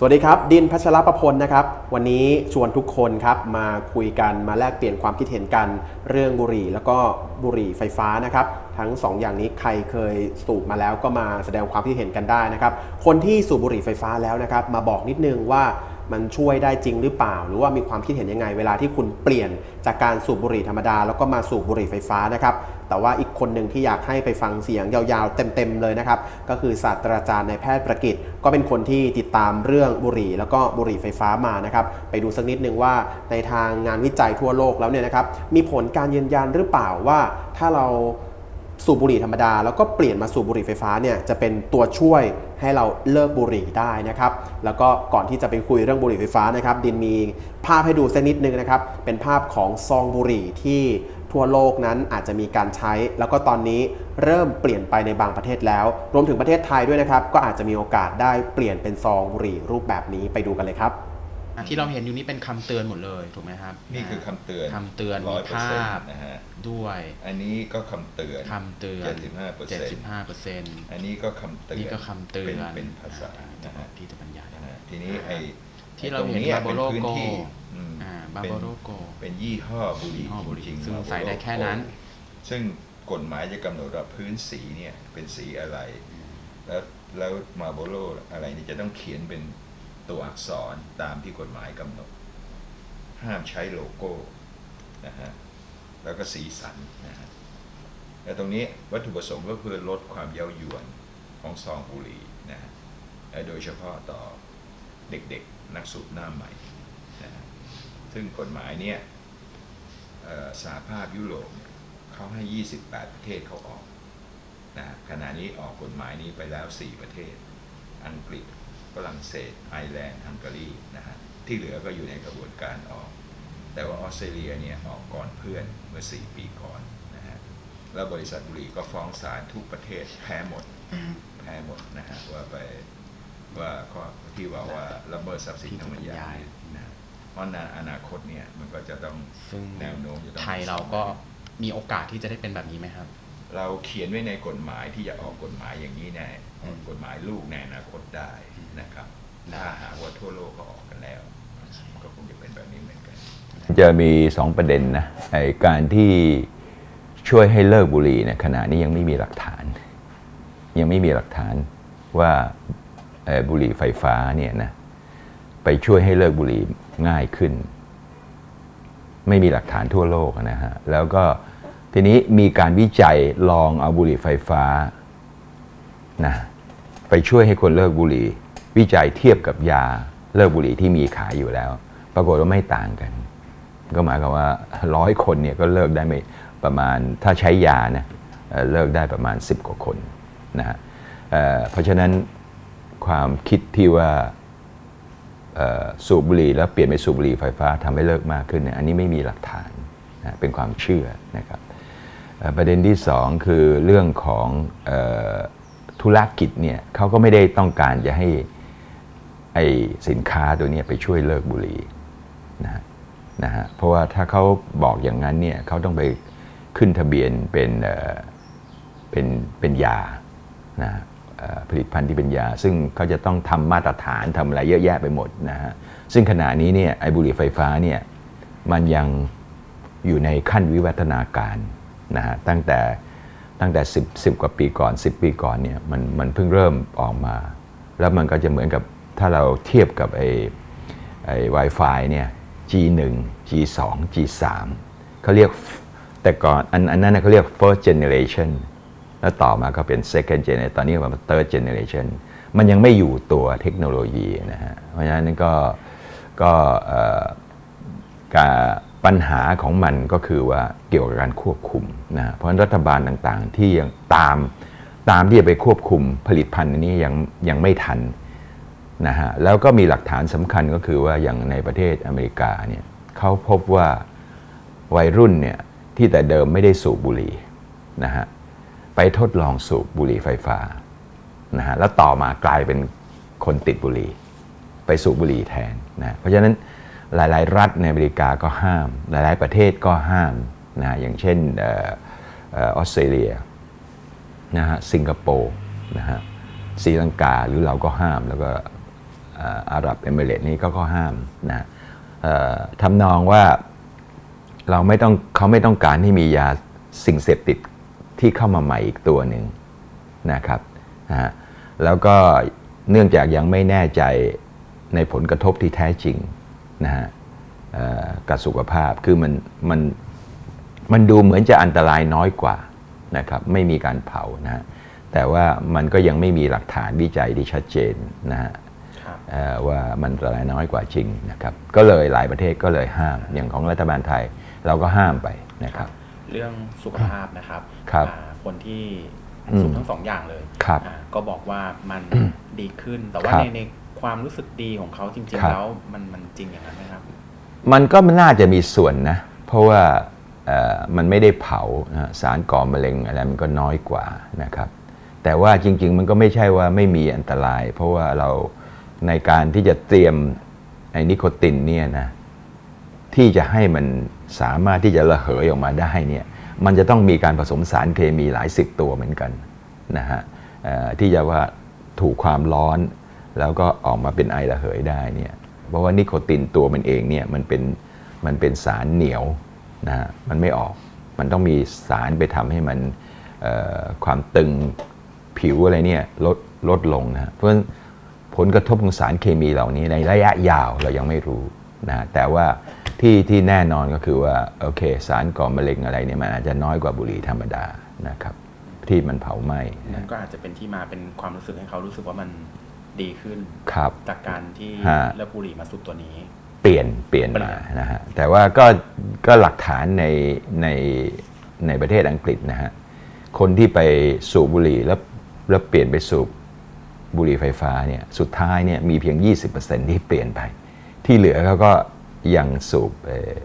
สวัสดีครับ ดินพัชรประพลนะครับ วันนี้ชวนทุกคนครับมาคุยกันมาแลกเปลี่ยนความคิดเห็นกันเรื่องบุหรี่ แล้วก็บุหรี่ไฟฟ้านะครับ ทั้ง 2 อย่างนี้ใครเคยสูบมาแล้วก็มาแสดงความคิดเห็นกันได้นะครับ คนที่สูบบุหรี่ไฟฟ้าแล้วนะครับ มาบอกนิดนึงว่า มันช่วยได้จริงหรือเปล่า หรือว่ามีความคิดเห็นยังไง เวลาที่คุณเปลี่ยนจากการสูบบุหรี่ธรรมดา แล้วก็มาสูบบุหรี่ไฟฟ้านะครับ แต่ว่าอีกคนหนึ่งที่อยากให้ไปฟังเสียงยาวๆ เต็มๆเลยนะครับ ก็คือศาสตราจารย์นายแพทย์ประกิตก็เป็นคนที่ติดตามเรื่องบุหรี่ แล้วก็บุหรี่ไฟฟ้ามานะครับ ไปดูสักนิดนึงว่าในทางงานวิจัยทั่วโลกแล้วเนี่ยนะครับ มีผลการยืนยันหรือเปล่าว่าถ้าเรา สูบบุหรี่ธรรมดา แล้วก็เปลี่ยนมาสูบบุหรี่ไฟฟ้าเนี่ยจะเป็นตัวช่วยให้เราเลิกบุหรี่ได้นะครับ แล้วก็ก่อนที่จะไปคุยเรื่องบุหรี่ไฟฟ้านะครับ ดินมีภาพให้ดูสักนิดนึงนะครับ เป็นภาพของซองบุหรี่ที่ทั่วโลกนั้นอาจจะมีการใช้ แล้วก็ตอนนี้เริ่มเปลี่ยนไปในบางประเทศแล้ว รวมถึงประเทศไทยด้วยนะครับ ก็อาจจะมีโอกาสได้เปลี่ยนเป็นซองบุหรี่รูปแบบนี้ไปดูกันเลยครับ ที่เราเห็นอยู่นี่เป็นคำเตือนหมดเลยถูกไหมครับ นี่คือคำเตือนคำเตือนร้มีอยเปอร์เซ็นภาพต์นะฮะด้วย อันนี้ก็คำเตือนคำเตือน75เปอร์เซ็นต์75เปอร์เซ็นต์อันนี้ก็คำเตือนนี่ก็คำเตือนเป็นเป็นภาษานะฮะที่จะบรรยายนะฮะทีนี้ไอ้ที่เราไอ้ตเห็นย Marlboro เป็นพื้นที่ Gold อืมอ่าเป็น Marlboro Gold เป็นยี่ห้อบุหรี่ยี่ห้อบุหรี่จริงๆซึ่ง Marlboro ใส่ได้แค่นั้น Gold ซึ่งกฎหมายจะกำหนดว่าพื้นสีเนี่ยเป็นสีอะไร แล้วแล้วมาโบโลอะไรนี่จะต้องเขียนเป็น ตัวอักษรตามที่กฎหมายกำหนด ห้ามใช้โลโก้นะฮะแล้วก็สีสันนะฮะแต่ตรงนี้วัตถุประสงค์ก็เพื่อลดความเย้ายวนของซองบุหรี่นะฮะและโดยเฉพาะต่อเด็กๆนักสูบหน้าใหม่นะฮะซึ่งกฎหมายเนี่ยสหภาพยุโรปเนี่ยเขาให้ 28 ประเทศเขาออกนะฮะขณะนี้ออกกฎหมายนี้ไปแล้ว 4 ประเทศ อังกฤษ รั่งเศสไอร์แลนด์ฮังการีนะฮะที่เหลือก็อยู่ในกระบวนการออก แต่ว่าออสเตรเลียเนี่ยออกก่อนเพื่อนเมื่อ 4 ปีก่อนนะฮะแล้วบริษัทบุหรี่ก็ฟ้องศาลทุกประเทศแพ้หมดแพ้หมดนะฮะว่าไปว่าข้อที่ว่าว่าละเมิดทรัพย์สินทางปัญญานะฮะเพราะในอนาคตเนี่ยมันก็จะต้องซึ่งแนวโน้มจะต้องไทยเราก็มีโอกาสที่จะได้เป็นแบบนี้ไหมครับ เราเขียนไว้ในกฎหมายที่จะออกกฎหมายอย่างนี้แน่อืม กฎหมายลูกในอนาคตได้นะครับถ้าหากว่าทั่วโลกก็ออกกันแล้ว ก็คงจะเป็นแบบนี้เหมือนกัน จะมีสองประเด็นนะไอการที่ช่วยให้เลิกบุหรี่เนี่ยขณะนี้ยังไม่มีหลักฐาน ยังไม่มีหลักฐานว่าบุหรี่ไฟฟ้าเนี่ยนะไปช่วยให้เลิกบุหรี่ง่ายขึ้น ไม่มีหลักฐานทั่วโลกนะฮะแล้วก็ทีนี้มีการวิจัยลองเอาบุหรี่ไฟฟ้า นะไปช่วยให้คนเลิกบุหรี่ วิจัยเทียบกับยาเลิกบุหรี่ที่มีขายอยู่แล้ว ปรากฏว่าไม่ต่างกัน ก็หมายความว่าร้อยคนเนี่ยก็เลิกได้ไม่ประมาณถ้าใช้ยานะเอ่อเลิกได้ประมาณ 10 กว่าคนนะฮะเเพราะฉะนั้นความคิดที่ว่าสูบบุหรี่แล้วเปลี่ยนไปสูบบุหรี่ไฟฟ้าทำให้เลิกมากขึ้นเนี่ยอันนี้ไม่มีหลักฐานนะเป็นความเชื่อนะครับประเด็นที่สองคือเรื่องของอ ธุรกิจเนี่ยเขาก็ไม่ได้ต้องการจะให้ไอสินค้าตัวนี้ไปช่วยเลิกบุหรี่นะฮะนะฮะเพราะว่าถ้าเขาบอกอย่างนั้นเนี่ยเขาต้องไปขึ้นทะเบียนเป็นเป็นเป็นยานะผลิตภัณฑ์ที่เป็นยา ซึ่งเขาจะต้องทำมาตรฐานทำอะไรเยอะแยะไปหมดนะฮะซึ่งขณะนี้เนี่ยไอบุหรี่ไฟฟ้าเนี่ยมันยังอยู่ในขั้นวิวัฒนาการนะฮะตั้งแต่ ตั้งแต่ 10 10 กว่าปีก่อน 10 ปีก่อนเนี่ยมันมันเพิ่งเริ่มออกมา แล้วมันก็จะเหมือนกับถ้าเราเทียบกับไอ้ไอ้ Wi-Fi เนี่ย G1 G2 G3 เขาเรียกแต่ก่อนอันอันนั้นเขาเรียก first generation แล้วต่อมาก็เป็น second generation ตอนนี้ก็เป็น third generation มันยังไม่อยู่ตัวเทคโนโลยีนะฮะ เพราะฉะนั้นก็ก็การ ปัญหาของมันก็คือว่าเกี่ยวกับการควบคุมนะเพราะฉะนั้นรัฐบาลต่างๆ ที่ยังตามตามที่จะไปควบคุมผลิตภัณฑ์นนี้ยังยังไม่ทันนะฮะแล้วก็มีหลักฐานสำคัญก็คือว่าอย่างในประเทศอเมริกาเนี่ยเขาพบว่าวัยรุ่นเนี่ยที่แต่เดิมไม่ได้สูบบุหรี่นะฮะไปทดลองสูบบุหรี่ไฟฟ้านะฮะแล้วต่อมากลายเป็นคนติดบุหรี่ ไปสูบบุหรี่แทนนะเพราะฉะนั้น หลาย ๆ รัฐในอเมริกาก็ห้าม หลาย ๆ ประเทศก็ห้ามนะอย่างเช่นออสเตรเลียนะฮะสิงคโปร์นะฮะศรีลังกาหรือเราก็ห้ามแล้วก็อาหรับเอมิเรต์นี่ก็ก็ห้ามนะทำนองว่าเราไม่ต้องเขาไม่ต้องการให้มียาสิ่งเสพติดที่เข้ามาใหม่อีกตัวหนึ่งนะครับนะฮะแล้วก็เนื่องจากยังไม่แน่ใจในผลกระทบที่แท้จริง นะฮะเอ่อกับสุขภาพคือมันมันมันดูเหมือนจะอันตรายน้อยกว่านะครับไม่มีการเผานะฮะแต่ว่ามันก็ยังไม่มีหลักฐานวิจัยที่ชัดเจนนะฮะครับเอ่อว่ามันอันตรายน้อยกว่าจริงนะครับก็เลยหลายประเทศก็เลยห้ามอย่างของรัฐบาลไทยเราก็ห้ามไปนะครับ เรื่องสุขภาพนะครับครับอ่าคนที่อืมสูบทั้งสองอย่างเลยครับอ่าก็บอกว่ามันดีขึ้นแต่ว่าครับในใน ความรู้สึกดีของเขาจริงครัๆบแล้วมันมันจริงอย่างนั้นไหมครับ มันก็น่าจะมีส่วนนะ เพราะว่าเอ่อมันไม่ได้เผานะฮะสารก่อมะเร็งอะไรมันก็น้อยกว่านะครับ แต่ว่าจริง ๆ มันก็ไม่ใช่ว่าไม่มีอันตราย เพราะว่าเราในการที่จะเตรียมไอ้นิโคตินเนี่ยนะที่จะให้มันสามารถที่จะระเหยออกมาได้เนี่ยมันจะต้องมีการผสมสารเคมีหลายสิบตัวเหมือนกันนะฮะเอ่อที่จะว่าถูกความร้อน แล้วก็ออกมาเป็นไอระเหยได้เนี่ยเพราะว่านิโคตินตัวมันเองเนี่ยมันเป็นมันเป็นสารเหนียวนะฮะมันไม่ออกมันต้องมีสารไปทำให้มันความตึงผิวอะไรเนี่ยลดลดลงนะฮะเพราะฉะนั้นผลกระทบของสารเคมีเหล่านี้ในระยะยาวเรายังไม่รู้นะฮะแต่ว่าที่ที่แน่นอนก็คือว่าโอเคสารก่อมะเร็งอะไรเนี่ยมันอาจจะน้อยกว่าบุหรี่ธรรมดานะครับที่มันเผาไหม้มันก็อาจจะเป็นที่มาเป็นความรู้สึกให้เขารู้สึกว่ามัน ดีขึ้น ครับ จากการที่ฮะ เลิกบุหรี่มาสูบตัวนี้ เปลี่ยนเปลี่ยนเปลี่มายนนะฮะแต่ว่าก็ก็หลักฐานในในในประเทศอังกฤษนะฮะคนที่ไปสูบบุหรี่แล้วแล้วเปลี่ยนไปสูบบุหรี่ไฟฟ้าเนี่ยสุดท้ายเนี่ยมีเพียง 20%ที่เปลี่ยนไป ที่เหลือเขาก็ยังสูบเอ่อ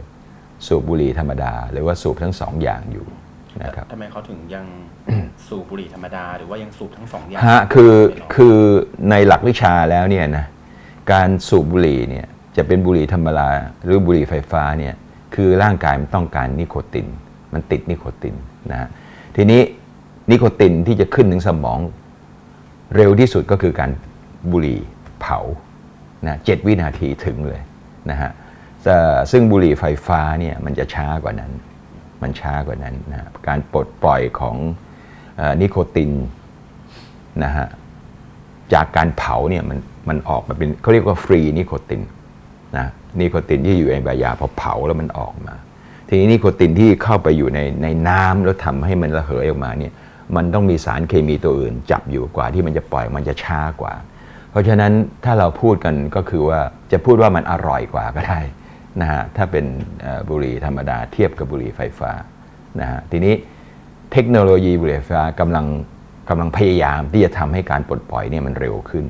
สูบบุหรี่ธรรมดา หรือว่าสูบทั้งสองอย่างอยู่นะครับ ทำไมเขาถึงยัง สูบบุหรี่ธรรมดาหรือว่ายังสูบทั้งสองอย่างฮะคือไม่ลงคือในหลักวิชาแล้วเนี่ยนะการสูบบุหรี่เนี่ยจะเป็นบุหรี่ธรรมดาหรือบุหรี่ไฟฟ้าเนี่ยคือร่างกายมันต้องการนิโคติน มันติดนิโคตินนะฮะทีนี้นิโคตินที่จะขึ้นถึงสมองเร็วที่สุดก็คือการบุหรี่เผานะเจ็ดวินาทีถึงเลยนะฮะแต่ซึ่งบุหรี่ไฟฟ้าเนี่ยมันจะช้ากว่านั้น มันช้ากว่านั้นนะฮะการปลดปล่อยของเออ นิโคตินนะฮะจากการเผาเนี่ยมันมันออกมาเป็นเขาเรียกว่าฟรีนิโคตินนะนิโคตินที่อยู่ในใบยาพอเผาแล้วมันออกมา ทีนี้นิโคตินที่เข้าไปอยู่ในในน้ำแล้วทำให้มันระเหยออกมาเนี่ยมันต้องมีสารเคมีตัวอื่น จับอยู่กว่าที่มันจะปล่อยมันจะช้ากว่า เพราะฉะนั้นถ้าเราพูดกันก็คือว่าจะพูดว่ามันอร่อยกว่าก็ได้นะฮะถ้าเป็นบุหรี่ธรรมดาเทียบกับบุหรี่ไฟฟ้านะฮะทีนี้ เทคโนโลยีบุหรี่ไฟฟ้ากำลังกำลังพยายามที่จะทำให้การปลดปล่อยเนี่ยมันเร็วขึ้น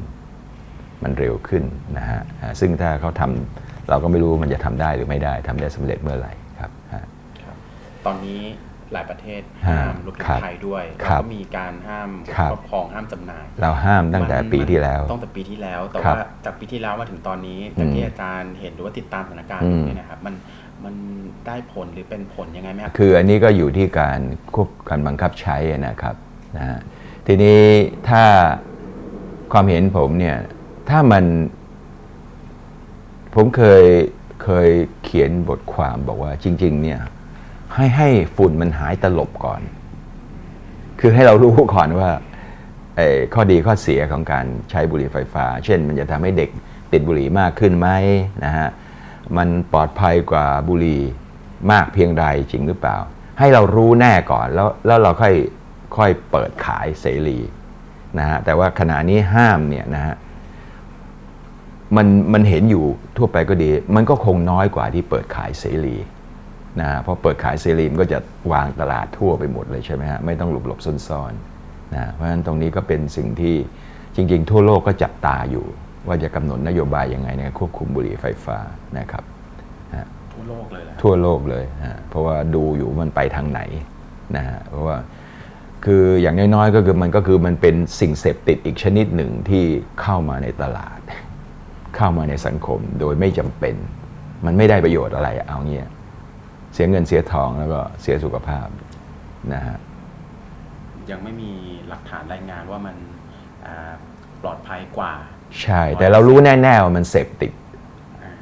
มันเร็วขึ้นนะฮะอ่าซึ่งถ้าเขาทำเราก็ไม่รู้มันจะทำได้หรือไม่ได้ทำได้สำเร็จเมื่อไหร่ครับฮะครับตอนนี้หลายประเทศฮะห้ามรวมถึงครับไทยด้วยครัแล้วบก็มีการห้ามครับครอบครองห้ามจำหน่าย เราห้ามตั้งแต่มันปีที่แล้วตั้งแต่ปีที่แล้ว แต่ครับว่าจากปีที่แล้วมาถึงตอนนี้อืมจากที่อาจารย์เห็นหรือว่าติดตามสถานการณ์อืมเนี่ยนะครับมัน มันได้ผลหรือเป็นผลยังไงไหมครับคืออันนี้ก็อยู่ที่การควบการบังคับใช้นะครับนะฮะทีนี้ถ้าความเห็นผมเนี่ยถ้ามันผมเคยเคยเขียนบทความบอกว่าจริง ๆ เนี่ย ให้ให้ฝุ่นมันหายตลบก่อน คือให้เรารู้ก่อนว่าข้อดีข้อเสียของการใช้บุหรี่ไฟฟ้า เช่น มันจะทำให้เด็กติดบุหรี่มากขึ้นไหมนะฮะ มันปลอดภัยกว่าบุหรี่มากเพียงใดจริงหรือเปล่า ให้เรารู้แน่ก่อนแล้วแล้วเราค่อยค่อยเปิดขายเสรีนะฮะแต่ว่าขณะนี้ห้ามเนี่ยนะฮะมันมันเห็นอยู่ทั่วไปก็ดี มันก็คงน้อยกว่าที่เปิดขายเสรีนะฮะเพราะเปิดขายเสรีมันก็จะวางตลาดทั่วไปหมดเลยใช่ไหมฮะไม่ต้องหลบหลบซ่อนซ่อนๆนะเพราะฉะนั้นตรงนี้ก็เป็นสิ่งที่จริง ๆ ทั่วโลกก็จับตาอยู่ ว่าจะกำหนดนโยบายยังไงในการควบคุมบุหรี่ไฟฟ้านะครับทั่วโลกเลยแหละทั่วโลกเลยนะฮะเพราะว่าดูอยู่มันไปทางไหนนะฮะเพราะว่าคืออย่างน้อยๆก็คือมันก็คือมันเป็นสิ่งเสพติดอีกชนิดหนึ่งที่เข้ามาในตลาด เข้ามาในสังคมโดยไม่จำเป็น มันไม่ได้ประโยชน์อะไรเอาเงี้ยเสียเงินเสียทองแล้วก็เสียสุขภาพนะฮะยังไม่มีหลักฐานรายงานว่ามันอ่าปลอดภัยกว่า ใช่ แต่เรารู้แน่ๆว่ามันเสพติด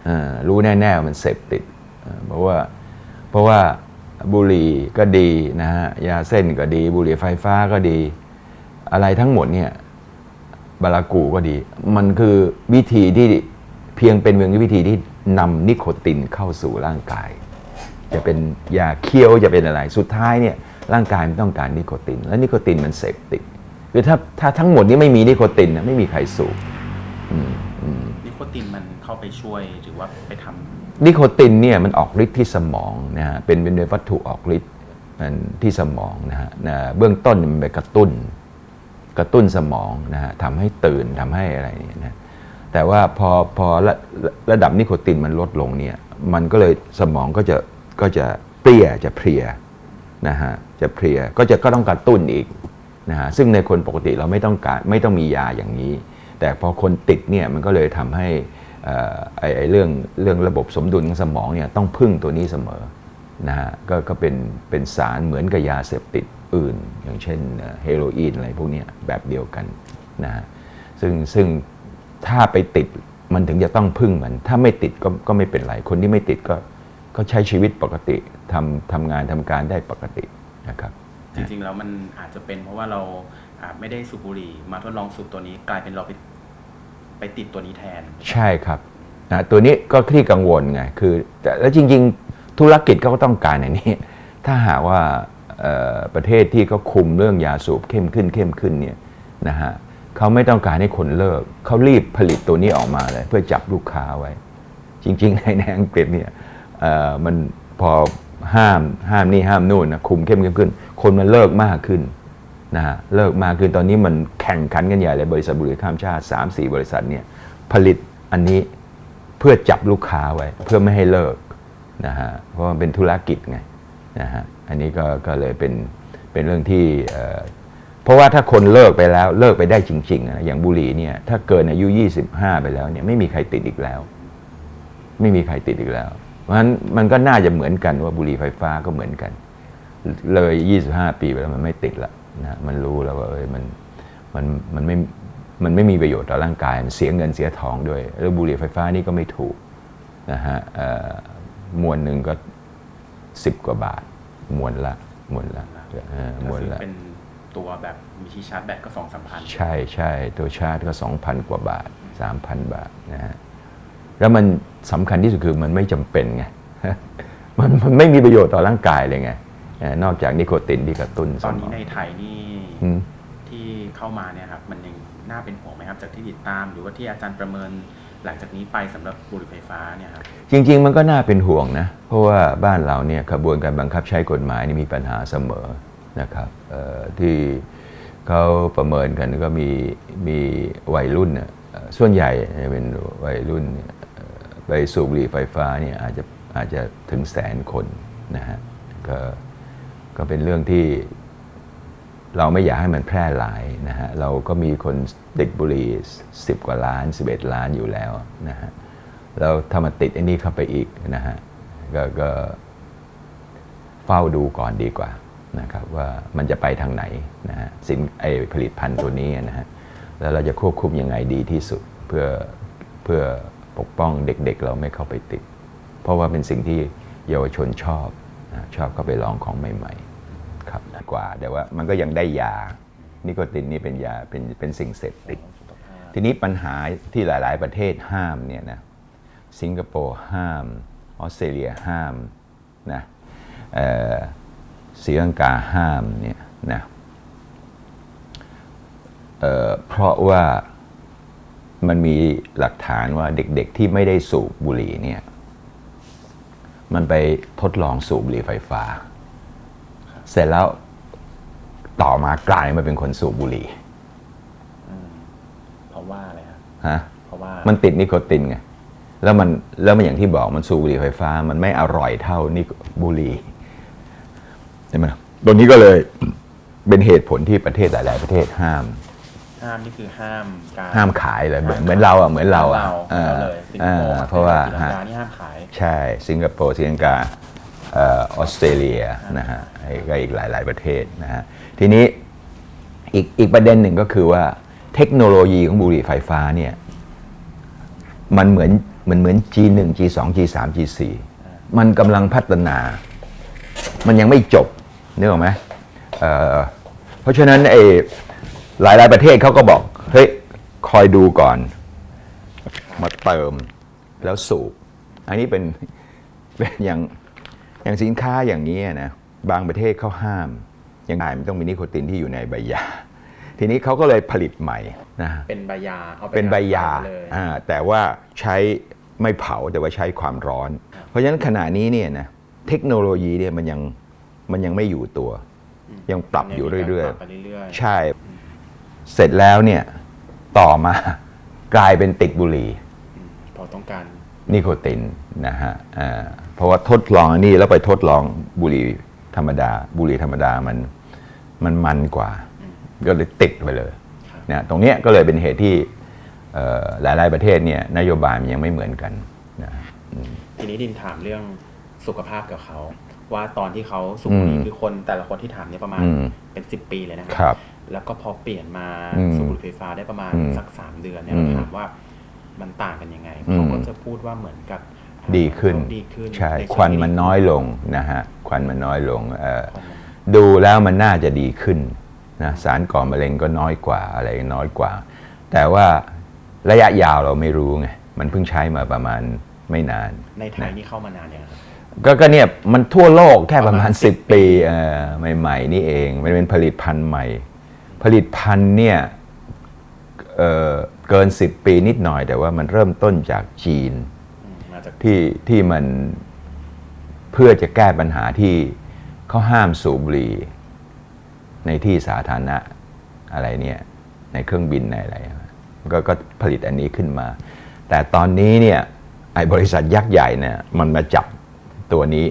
อ่ารู้แน่ๆว่ามันเสพติดอ่าเพราะว่าเพราะว่าบุหรี่ก็ดีนะฮะยาเส้นก็ดี บุหรี่ไฟฟ้าก็ดี อะไรทั้งหมดเนี่ยบารากูก็ดี มันคือวิธีที่เพียงเป็นเพียงวิธีที่นำนิโคตินเข้าสู่ร่างกาย จะเป็นยาเคี้ยวจะเป็นอะไรสุดท้ายเนี่ยร่างกายมันต้องการนิโคติน และนิโคตินมันเสพติดคือถ้าถ้าทั้งหมดนี้ไม่มีนิโคตินนะไม่มีใครสูบ นิโคตินมันเข้าไปช่วยหรือว่าไปทำนิโคตินเนี่ยมันออกฤทธิ์ที่สมองนะฮะเป็นเป็นวัตถุออกฤทธิ์มันที่สมองนะฮะเบื้องต้นมันไปกระตุ้น กระตุ้นสมองนะฮะทำให้ตื่นทำให้อะไรเนี่ยนะแต่ว่าพอพอระระระดับนิโคตินมันลดลงเนี่ยมันก็เลยสมองก็จะก็จะเปรี้ยจะเพลียนะฮะจะเพลียก็จะก็ต้องกระตุ้นอีกนะฮะซึ่งในคนปกติเราไม่ต้องการไม่ต้องมียาอย่างนี้ แต่พอคนติดเนี่ยมันก็เลยทำให้อ่อไอ้เรื่องเรื่องระบบสมดุลของสมองเนี่ยต้องพึ่งตัวนี้เสมอนะฮะก็ก็เป็นเป็นสารเหมือนกับยาเสพติดอื่น อย่างเช่นเฮโรอีนอะไรพวกนี้แบบเดียวกันนะฮะซึ่งซึ่งถ้าไปติดมันถึงจะต้องพึ่งมัน ถ้าไม่ติดก็ก็ไม่เป็นไร คนที่ไม่ติดก็ก็ใช้ชีวิตปกติทำทำงานทำการได้ปกตินะครับจริงๆแล้วมันอาจจะเป็นเพราะว่าเราอ่าไม่ได้สูบบุหรี่มาทดลองสูบตัวนี้กลายเป็นเราไป ไปติดตัวนี้แทน ใช่ครับนะตัวนี้ก็ที่กังวลไงคือแต่แล้วจริง ๆ ธุรกิจเขาก็ต้องการอย่างนี้ ถ้าหากว่าประเทศที่เขาคุมเรื่องยาสูบเข้มขึ้นเข้มขึ้นเนี่ยนะฮะเขาไม่ต้องการให้คนเลิกเขารีบผลิตตัวนี้ออกมาเลย เพื่อจับลูกค้าไว้ จริง ๆ ในในอังกฤษเนี่ยอ่อมันพอห้ามห้ามนี่ห้ามนู่นนะคุมเข้มขึ้น คนมันเลิกมากขึ้น นะฮะเลิกมากขึ้นตอนนี้มันแข่งขันกันใหญ่เลยบริษัทบุหรี่ข้ามชาติ 3 4 บริษัทเนี่ยผลิตอันนี้เพื่อจับลูกค้าไว้ เพื่อไม่ให้เลิกนะฮะเพราะมันเป็นธุรกิจไงนะฮะอันนี้ก็ก็เลยเป็นเป็นเรื่องที่เอ่อเพราะว่าถ้าคนเลิกไปแล้วเลิกไปได้จริงๆนะอย่างบุหรี่เนี่ยถ้าเกินอายุ 25 ไปแล้วเนี่ยไม่มีใครติดอีกแล้ว ไม่มีใครติดอีกแล้ว เพราะฉะนั้นมันก็น่าจะเหมือนกันว่าบุหรี่ไฟฟ้าก็เหมือนกัน เลย 25 ปีไปแล้วมันไม่ติดละ นะมันรู้แล้วว่าเอยมันมันมันไม่มันไม่มีประโยชน์ต่อร่างกาย มันเสียเงินเสียทองด้วยแล้วบุหรี่ไฟฟ้านี่ก็ไม่ถูกนะฮะเอ่อมวนหนึ่งก็10กว่าบาทมวนละมวนละเออมก็วนซื้อละเป็นตัวแบบมีที่ชาร์จแบตก็สองสามพันใช่ใช่ตัวชาร์จก็2,000กว่าบาท3,000บาทนะฮะแล้วมันสำคัญที่สุดคือมันไม่จำเป็นไงมันมันไม่มีประโยชน์ต่อร่างกายเลยไงเอ่อ นอกจากนิโคตินที่กระตุ้นสตอนมนี้องในไทยนี่อืมที่เข้ามาเนี่ยครับมันยังน่าเป็นห่วงไหมครับ จากที่ติดตามหรือว่าที่อาจารย์ประเมินหลังจากนี้ไปสำหรับบุหรี่ไฟฟ้าเนี่ยครับจริง ๆ มันก็น่าเป็นห่วงนะ เพราะว่าบ้านเราเนี่ยขบวนการบังคับใช้กฎหมายนี่มีปัญหาเสมอนะครับเอ่อที่เขาประเมินกันก็มีมีวัยรุ่นน่ะเอ่อส่วนใหญ่เป็นวัยรุ่นเนี่ยเอ่อไปสูบบุหรี่ไฟฟ้าเนี่ยอาจจะอาจจะถึงแสนคนนะฮะก็ ก็เป็นเรื่องที่เราไม่อยากให้มันแพร่หลายนะฮะ เราก็มีคนติดบุหรี่10กว่าล้าน 11 ล้านอยู่แล้วนะฮะแล้วถ้ามาติดอันนี้เข้าไปอีกนะฮะกก็เฝ้าดูก่อนดีกว่านะครับว่ามันจะไปทางไหนนะฮะสินไอผลิตภัณฑ์ตัวนี้นะฮะ แล้วเราจะควบคุมยังไงดีที่สุดเพื่อเพื่อปกป้องเด็กๆ เราไม่เข้าไปติด เพราะว่าเป็นสิ่งที่เยาวชนชอบ ชอบเข้าไปลองของใหม่ๆครับดีกว่า แต่ว่ามันก็ยังได้ยา นิโคตินนี่เป็นยาเป็นเป็นสิ่งเสพติด ทีนี้ปัญหาที่หลาย ๆ ประเทศห้ามเนี่ยนะสิงคโปร์ห้าม ออสเตรเลียห้ามนะเอ่อศรีลังกาห้ามเนี่ยนะเออเพราะว่ามันมีหลักฐานว่าเด็กๆที่ไม่ได้สูบบุหรี่เนี่ย มันไปทดลองสูบบุหรี่ไฟฟ้า เสร็จแล้วต่อมากลายมาเป็นคนสูบบุหรี่เพราะว่าอะไรครับฮะเพราะว่ามันติดนิโคตินไงแล้วมันแล้วมันอย่างที่บอกมันสูบบุหรี่ไฟฟ้า มันไม่อร่อยเท่านิโคบุหรี่ใช่ไหมตรงนี้ก็เลยเป็นเหตุผลที่ประเทศหลาย ๆ ประเทศห้าม ห้ามนี่คือห้ามการห้ามขายเลยเหมือนเหมือนเราอะเหมือนเราอะเหมือนเราเลยสิงคเอโปอร์เพราะว่าศรีลังฮะกานี่ห้ามขายใช่ สิงคโปร์ศรีลังกาเออออสเตรเลียนะฮะก็อีกหลาย ๆ ประเทศนะฮะทีนี้อีกอีกประเด็นหนึ่งก็คือว่าเทคโนโลยีของบุหรี่ไฟฟ้าเนี่ยมันเหมือนมันเหมือน G1 G2 G3 G4 มันกำลังพัฒนา มันยังไม่จบนึกออกไหมเอ่อเพราะฉะนั้นไอ้ หลาย ๆ ประเทศเขาก็บอก เฮ้ย คอยดูก่อน มาเติมแล้วสูบ อันนี้เป็นเป็นอย่างอย่างสินค้าอย่างนี้นะบางประเทศเขาห้ามอย่างไรมันต้องมีนิโคตินที่อยู่ในใบยา ทีนี้เขาก็เลยผลิตใหม่นะเป็นใบยาเอาไปเป็นใบยาทำเลยอ่าแต่ว่าใช้ไม่เผาแต่ว่าใช้ความร้อน เพราะฉะนั้นขณะนี้เนี่ยนะเทคโนโลยีเนี่ยมันยังมันยังไม่อยู่ตัว ยังปรับอยู่เรื่อยปรับไปเรื่อยๆใช่ เสร็จแล้วเนี่ยต่อมากลายเป็นติดบุหรี่ๆอืมพอต้องการนิโคตินนะฮะอ่าเพราะว่าทดลองอันนี้แล้วไปทดลองบุหรี่ธรรมดา บุหรี่ธรรมดามันมันมันกว่า ก็เลยติดไปเลยนะตรงเนี้ยก็เลยเป็นเหตุที่เอ่อหลาย ๆ ประเทศเนี่ยนโยบายมันยังไม่เหมือนกันนะทีนี้ดินถามเรื่องสุขภาพกับเขา ว่าตอนที่เขาสูบบุหรี่อืมคือคนแต่ละคนที่ถามเนี่ยประมาณอืมเป็นสิบปีเลยนะคครัรับ แล้วก็พอเปลี่ยนมาอืมสูบบุหรี่ไฟฟ้าได้ประมาณอืมสักสามเดือนเนี่ยอืมเราถามว่ามันต่างกันยังไงอืมเขาก็จะพูดว่าเหมือนกับดีขึ้นเขาดีขึ้นใช่ใควันมันน้อยลงนะฮะควันมันน้อยลงเอ่อดูแล้วมันน่าจะดีขึ้นนะสารก่อมะเร็งก็น้อยกว่าอะไรน้อยกว่า แต่ว่าระยะยาวเราไม่รู้ไงมันเพิ่งใช้มาประมาณไม่นาน ในไทยนี่เข้ามานานยังครับก็ก็เนี่ยมันทั่วโลกแค่ประมาณประมาณ10 ปีเอ่อใหม่ ๆ นี่เอง มันเป็นผลิตภัณฑ์ใหม่ ผลิตภัณฑ์เนี่ยเอ่อเกิน 10 ปีนิดหน่อย แต่ว่ามันเริ่มต้นจากจีนอืมมาจากที่ที่มันเพื่อจะแก้ปัญหาที่เขาห้ามสูบบุหรี่ในที่สาธารณะอะไรเนี่ยในเครื่องบินในอะไรก็ก็ผลิตอันนี้ขึ้นมา แต่ตอนนี้เนี่ยไอ้บริษัทยักษ์ใหญ่เนี่ยมันมาจับตัวนี้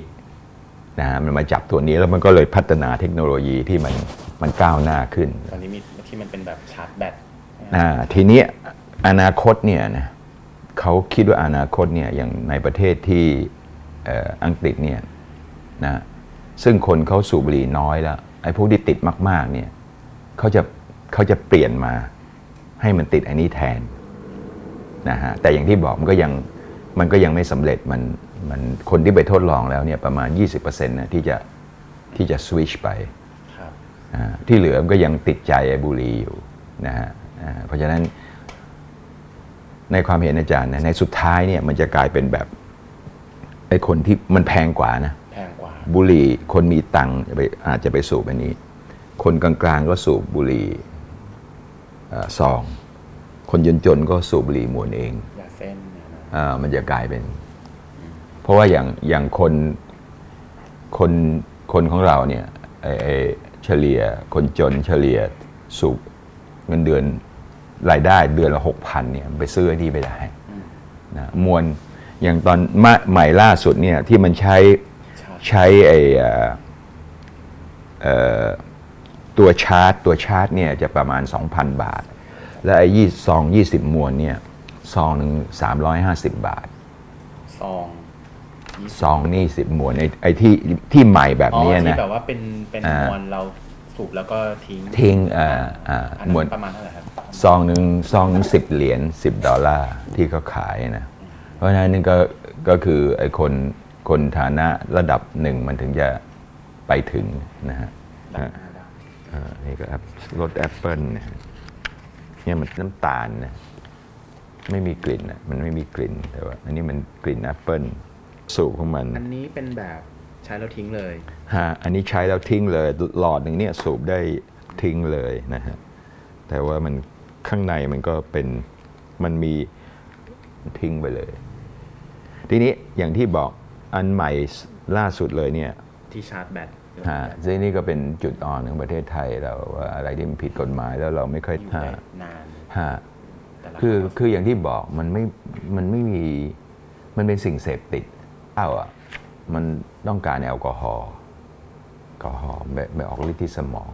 นะฮะมันมาจับตัวนี้แล้วมันก็เลยพัฒนาเทคโนโลยีที่มัน มันก้าวหน้าขึ้น ตอนนี้มีที่มันเป็นแบบชาร์จแบตอ่าทีนี้อนาคตเนี่ยนะเขาคิดว่าอนาคตเนี่ยอย่างในประเทศที่เอ่ออังกฤษเนี่ยนะซึ่งคนเขาสูบบุหรี่น้อยแล้วไอ้พวกที่ติดมาก ๆเนี่ยเขาจะเขาจะเปลี่ยนมาให้มันติดอันนี้แทนนะฮะแต่อย่างที่บอกมันก็ยังมันก็ยังไม่สำเร็จมันมันคนที่ไปทดลองแล้วเนี่ยประมาณ 20%นะที่จะที่จะสวิชไปครับอ่า ที่เหลือมันก็ยังติดใจไอ้บุหรี่อยู่นะฮะอ่าเพราะฉะนั้นในความเห็นอาจารย์นะในสุดท้ายเนี่ยมันจะกลายเป็นแบบไอ้คนที่มันแพงกว่านะแพงกว่าบุหรี่คนมีตังค์จะไปอาจจะไปสูบอันนี้ คนกลางๆก็สูบบุหรี่เอ่อซอง คนจนๆก็สูบบุหรี่มวนเองยาเส้นเนี่ยนะอ่ามันจะกลายเป็น เพราะว่าอย่างอย่างคนคนคนของเราเนี่ยไอ้ไอ้ เฉลี่ยคนจนเฉลี่ยสูบเงินเดือนรายได้เดือนละหกพันเนี่ยไปซื้อไอ้ที่ไม่ได้นะมวลอย่างตอนมาใหม่ล่าสุดเนี่ยที่มันใช้ชาร์จใช้ไอ้เอ่อเอ่อตัวชาร์จตัวชาร์จเนี่ยจะประมาณ 2,000 บาท และไอ้ยี่ซอง 20 มวนเนี่ยซองหนึ่ง350 บาทซอง ซองนี่สิบมวนไอ้ไอ้ที่ที่ใหม่แบบอ๋อเนี้ยที่นะ แบบว่าเป็นเป็นอ่า มวลเราสูบแล้วก็ทิ้งทิ้งอ่าอ่าอันมวนั้นนประมาณเท่าไหร่ครับซองหนึ่งซองสิบเหรียญสิบดอลลาร์ที่เขาขายนะ เพราะฉะนั้นนี่ก็ก็คือไอ้คนคนฐานะระดับหนึ่งมันถึงจะไปถึงนะฮะได้อ่าได้อ่านี่ก็แอปรสแอปเปิลเนี่ยเนี่ยมันน้ำตาลนะ ไม่มีกลิ่นนะมันไม่มีกลิ่นแต่ว่า อันนี้มันกลิ่นแอปเปิล สูบของมัน อันนี้เป็นแบบใช้แล้วทิ้งเลยฮะอันนี้ใช้แล้วทิ้งเลย หลอดหนึ่งเนี่ยสูบได้ทิ้งเลยนะฮะแต่ว่ามันข้างในมันก็เป็นมันมีทิ้งไปเลย ทีนี้อย่างที่บอกอันใหม่ล่าสุดเลยเนี่ยที่ชาร์จแบตฮะซึ่งนี่ก็เป็นจุดอ่อนของประเทศไทยเราว่าอะไรที่มันผิดกฎหมายแล้วเราไม่ค่อยอยู่ฮะได้นานฮะแต่ละคือรั้งก็คืออย่างที่บอกมันไม่มันไม่มีมันเป็นสิ่งเสพติด เอ้าอะมันต้องการแอลกอฮอล์แอลกอฮอล์ไปออกฤทธิ์ที่สมอง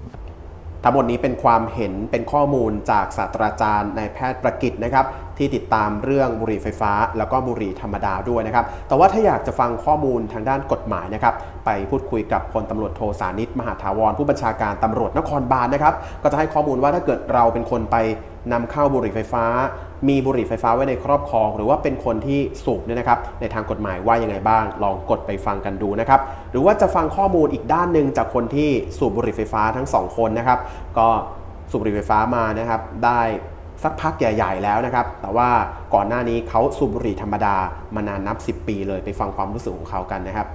ทั้งหมดนี้เป็นความเห็นเป็นข้อมูลจากศาสตราจารย์นายแพทย์ประกิตนะครับ ที่ติดตามเรื่องบุหรี่ไฟฟ้า แล้วก็บุหรี่ธรรมดาด้วยนะครับ แต่ว่าถ้าอยากจะฟังข้อมูลทางด้านกฎหมายนะครับ ไปพูดคุยกับพลตำรวจโทสานิตมหาถาวร ผู้บัญชาการตำรวจนครบาลนะครับ ก็จะให้ข้อมูลว่าถ้าเกิดเราเป็นคนไปนำเข้าบุหรี่ไฟฟ้า มีบุหรี่ไฟฟ้าไว้ในครอบครอง หรือว่าเป็นคนที่สูบเนี่ยนะครับ ในทางกฎหมายว่ายังไงบ้าง ลองกดไปฟังกันดูนะครับ หรือว่าจะฟังข้อมูลอีกด้านหนึ่งจากคนที่สูบบุหรี่ไฟฟ้าทั้งสองคนนะครับ ก็สูบบุหรี่ไฟฟ้ามานะครับ ได้สักพักใหญ่ๆแล้วนะครับ แต่ว่าก่อนหน้านี้เขาสูบบุหรี่ธรรมดามานานนับ 10 ปีเลยไปฟังความรู้สึกของเขากันนะครับ